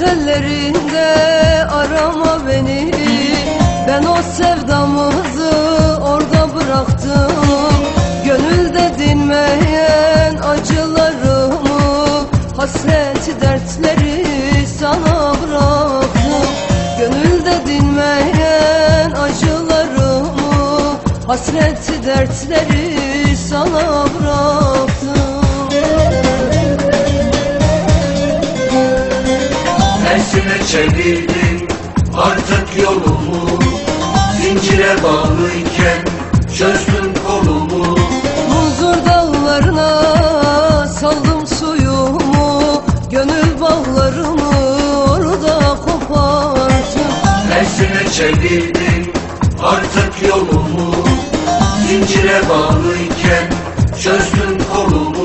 dertlerinde arama beni. Ben o sevdamızı orada bıraktım. Gönülde dinmeyen acılarımı Hasreti dertleri sana bıraktım. Gönülde dinmeyen acılarımı Hasreti dertleri Tersine çevirdin artık yolumu. Zincire bağlıyken çözdün kolumu. Huzur dağlarına saldım suyumu. Gönül bağlarımı orada koparttım Tersine çevirdin artık yolumu. Zincire bağlıyken çözdün kolumu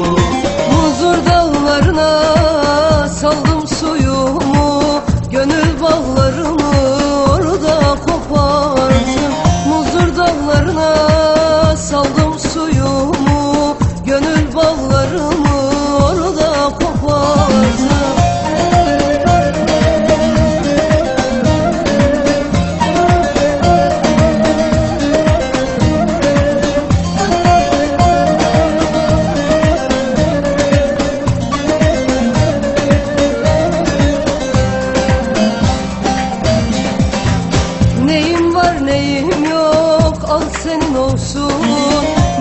olsun.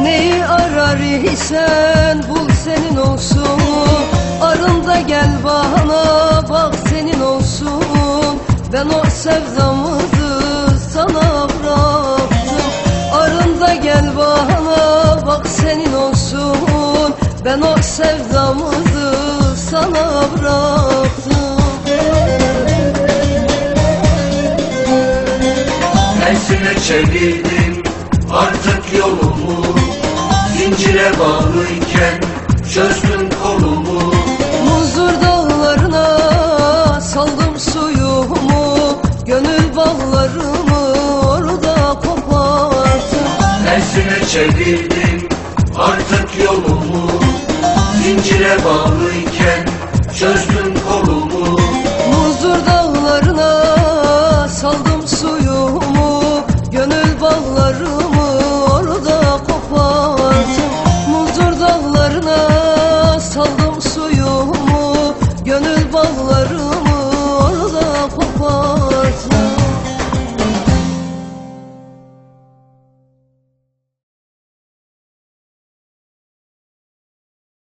Neyi arar isen bul senin olsun. Arında gel bana bak senin olsun. Ben o sevdamızı sana bıraktım. Arında gel bana bak senin olsun. Ben o sevdamızı sana bıraktım. Tersine çevirdin artık yolumu Zincire bağlıyken çözdün kolumu. Huzur dağlarına saldım suyumu Gönül bağlarımı orada koparttım Tersine çevirdin artık yolumu Zincire bağlıyken